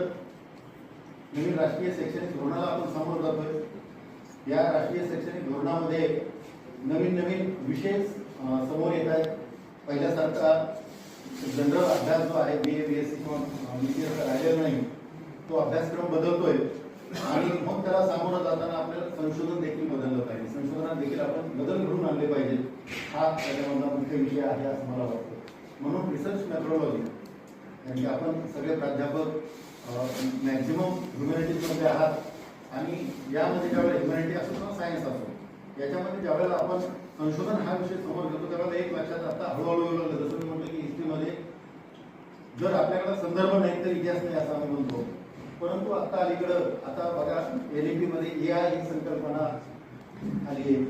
नवीन राष्ट्रीय शैक्षणिक धोरणाला आपण समोर जातोय. या राष्ट्रीय शैक्षणिक धोरणामध्ये नवीन नवीन विषय समोर येत आहेत. पहिल्यासारखा जनरल अभ्यास जो आहे B A B S C किंवा बी सी एस राहिलेला नाही. तो अभ्यासक्रम बदलतोय. आणि मग त्याला सामोरं जाताना आपल्याला संशोधन देखील बदललं पाहिजे. संशोधनात देखील आपण बदल घडून आणले पाहिजे हा त्याच्यामधला मुख्य विषय आहे असं मला वाटतं. म्हणून रिसर्च मेथोडॉलॉजी कारण की आपण सगळे प्राध्यापक मॅक्झिमम ह्युमॅनिटीजमध्ये आहात. आणि यामध्ये ज्यावेळेला ह्युमॅनिटी असो किंवा सायन्स असो याच्यामध्ये ज्यावेळेला आपण संशोधन हा विषय समोर घेतो त्यावेळेला एक लक्षात आता हळूहळू येऊ लागलं. जसं मी म्हटलं की हिस्ट्रीमध्ये जर आपल्याकडे संदर्भ नाही तर इतिहास नाही असं आम्ही म्हणतो. परंतु आता अलीकडं आता बघा एलमध्ये ए आय ही संकल्पना आली आहे.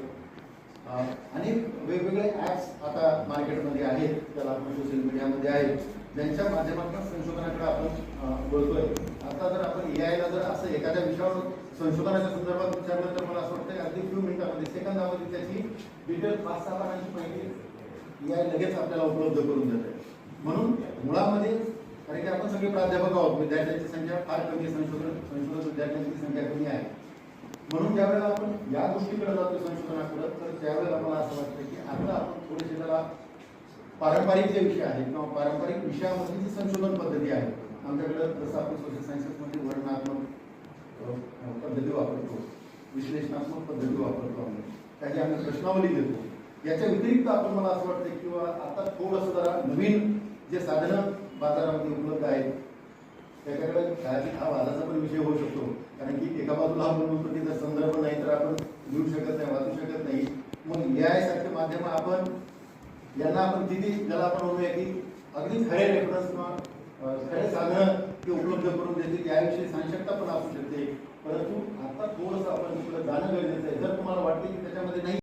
अनेक वेगवेगळे ऍप्स आता मार्केटमध्ये आहेत त्याला आपण सोशल मीडियामध्ये आहेत. ज्यांच्या माध्यमातून संशोधनाकडे आपण बोलतोय आता जर आपण ए आयला जर असं एखाद्या विषयावर संशोधनाच्या संदर्भात विचारलं तर मला असं वाटतं की अगदी फ्यू मिनिटामध्ये सेकंदामध्ये त्याची डिटेल पाच सहा पानांची माहिती ए आय लगेच आपल्याला उपलब्ध करून देते म्हणून मुळामध्ये कारण की आपण सगळे प्राध्यापक आहोत विद्यार्थ्यांची संख्या फार कमी संशोधन संशोधक विद्यार्थ्यांची संख्या कमी आहे. म्हणून ज्यावेळेला आपण या गोष्टीकडे जातो संशोधनाकडे तर त्यावेळेला मला असं वाटतं की आता आपण थोडेसे त्याला पारंपरिक जे विषय आहेत किंवा पारंपरिक विषयामधली जी संशोधन पद्धती आहे आमच्याकडे जसं आपण सोशल सायन्सेसमध्ये वर्णनात्मक पद्धती वापरतो विश्लेषणात्मक पद्धती वापरतो आम्ही त्याची आम्ही प्रश्नावली देतो. याच्या व्यतिरिक्त आपण मला असं वाटतं किंवा आता थोडंसं जरा नवीन जे साधनं बाजारामध्ये उपलब्ध आहेत त्याच्याकडे कदाचित हा वादाचा पण विषय होऊ शकतो. कारण की एका बाजूला आपण म्हणतो की जर संदर्भ नाही तर आपण लिहू शकत नाही वाचू शकत नाही मग ए आय सारखे माध्यम आपण यांना आपण किती ज्याला आपण म्हणूया की अगदी खरे रेफरन्स किंवा खरे साधनं ते उपलब्ध करून देतील याविषयी साशंकता पण असू शकते. परंतु आता थोडंसं आपण तिकडे जाणं गरजेचं आहे. जर तुम्हाला वाटते की त्याच्यामध्ये नाही